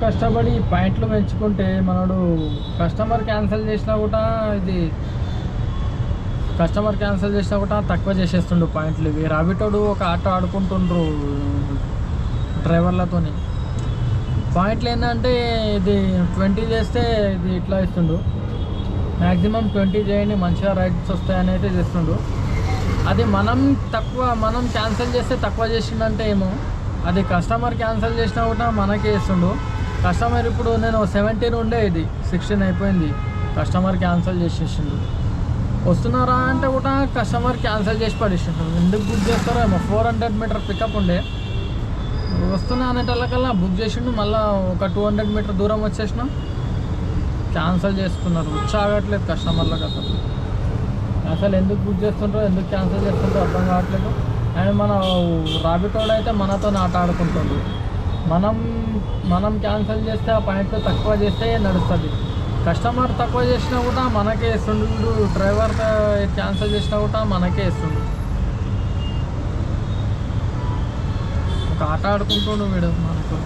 కష్టపడి పాయింట్లు పెంచుకుంటే మనడు కస్టమర్ క్యాన్సిల్ చేసినా కూడా ఇది కస్టమర్ క్యాన్సిల్ చేసినా కూడా తక్కువ చేసేస్తుండు పాయింట్లు. ఇవి రాబిటోడు ఒక ఆట ఆడుకుంటుండ్రు డ్రైవర్లతోని. పాయింట్లు ఏంటంటే ఇది ట్వంటీ చేస్తే ఇది ఇట్లా ఇస్తుండు. మ్యాక్సిమం ట్వంటీ చేయండి మంచిగా రైడ్స్ వస్తాయని అయితే చేస్తుండు. అది మనం తక్కువ మనం క్యాన్సిల్ చేస్తే తక్కువ చేసిండంటే ఏమో. అది కస్టమర్ క్యాన్సిల్ చేసినా కూడా మనకే ఇస్తుండు. కస్టమర్ ఇప్పుడు నేను సెవెంటీన్ ఉండే ఇది సిక్స్టీన్ అయిపోయింది. కస్టమర్ క్యాన్సిల్ చేసేసిండు. వస్తున్నారా అంటే కూడా కస్టమర్ క్యాన్సిల్ చేసి పడేసిండు. ఎందుకు బుక్ చేస్తారో ఏమో. ఫోర్ హండ్రెడ్ మీటర్ పికప్ ఉండే. వస్తున్నా అనేటల్లకల్లా బుక్ చేసిండు. మళ్ళీ ఒక టూ హండ్రెడ్ మీటర్ దూరం వచ్చేసినాం క్యాన్సిల్ చేసుకున్నారు. ఉత్సాగట్లేదు కస్టమర్లకు అసలు. అసలు ఎందుకు బుక్ చేస్తుంటారో ఎందుకు క్యాన్సిల్ చేస్తుంటారో అర్థం కావట్లేదు. అండ్ మన రాబిటోడ్ అయితే మనతో ఆట ఆడుకుంటుండ్రు మనం మనం క్యాన్సిల్ చేస్తే ఆ పాయింట్లో తక్కువ చేస్తే నడుస్తుంది. కస్టమర్ తక్కువ చేసినా కూడా మనకే ఇస్తుండు. డ్రైవర్ క్యాన్సిల్ చేసినా కూడా మనకే ఇస్తుండు. ఒక ఆట ఆడుకుంటుండు వీడు మనకు